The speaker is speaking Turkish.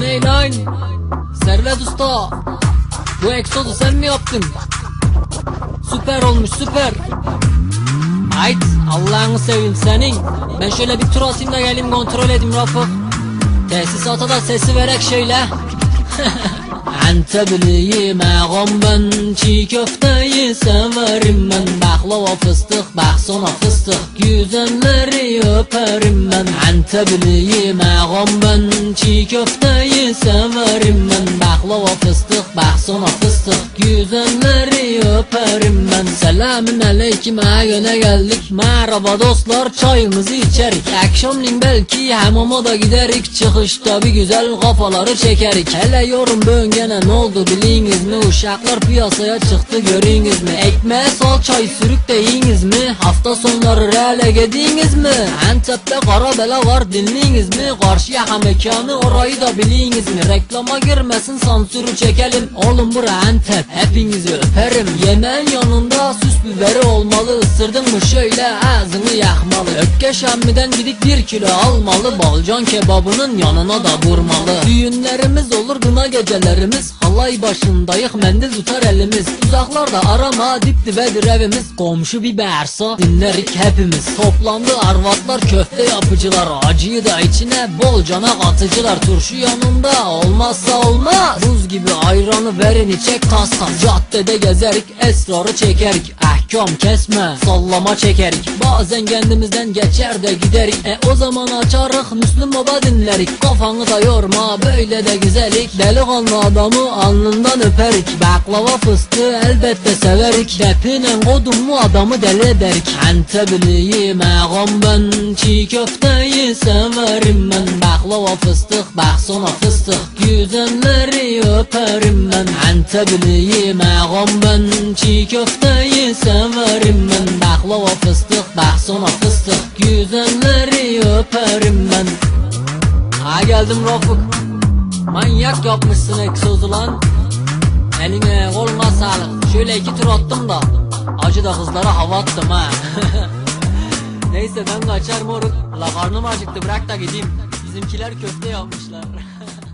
ne lan? Servet Usta. Bu egzozu sen mi yaptın? Süper olmuş süper. Hayt Allah'ını seveyim senin. Ben şöyle bir tur atayım da geleyim kontrol edeyim Rafık. Tesisata da sesi verek şöyle. Antebliyim ağam ben Çiğ köfteyi severim ben Baklava fıstık bak sonra fıstık Güzelleri öperim ben Antebliyim ağam Çiğ köfteyi severim ben. Baklava fıstık bak sonra fıstık. Güzelleri öperim Selamün aleyküm ha yöne geldik. Merhaba dostlar çayımızı içerik. Akşamleyin belki hamama da giderik. Çıkışta bir güzel kafaları çekerik. Hele yorum böngene ne oldu biliniz mi? Uşaklar piyasaya çıktı görünüz mü? Ekmeğe salçayı sürük de mi? Hafta sonları reale gediniz mi? Antep'te kara bela var dinleyiniz mi? Karşı yaka mekanı orayı da biliniz mi? Reklama girmesin sansürü çekelim. Oğlum bura Antep hepinizi öperim. Yemeğin yanında süs biberi olmalı Isırdın mı şöyle ağzını yakmalı. Öpke şemmiden gidip bir kilo almalı Balcan kebabının yanına da vurmalı. Düğünlerimiz olur kına gecelerimiz Halay başındayık mendil tutar elimiz. Uzaklarda arama dip dibedir evimiz Komşu bir bersa dinlerik hepimiz. Toplandı arvatlar köfte yapıcılar Acıyı da içine bol cana katıcılar Turşu yanında olmazsa olmaz Buz gibi ayranı verin içek tas tas Caddede gezerik esrarı çekerik Ahkam kesme sallama çekerik. Bazen kendimizden geçer de giderik. E o zaman açarık Müslüm Baba dinlerik. Kafanı da yorma böyle de güzelik Delikanlı adamı alnından öperik. Baklava fıstığı elbette severik. Depinen kodum mu adamı deli ederik. Antebliyim ağam ben. Çiğ köfteyi severim ben. Baklava fıstık bak sonra fıstık. Güzelleri öperim ben. Antebliyim ağam ben. Çiğ köfteyi severim sonra fıstık Güzelleri öperim ben. Ha geldim Rafık Manyak yapmışsın egzozu lan. Eline koluna sağlık. Şöyle iki tur attım da Acı da kızlara hava attım ha. Neyse ben kaçar moruk. La karnım acıktı bırak da gideyim. Bizimkiler köfte yapmışlar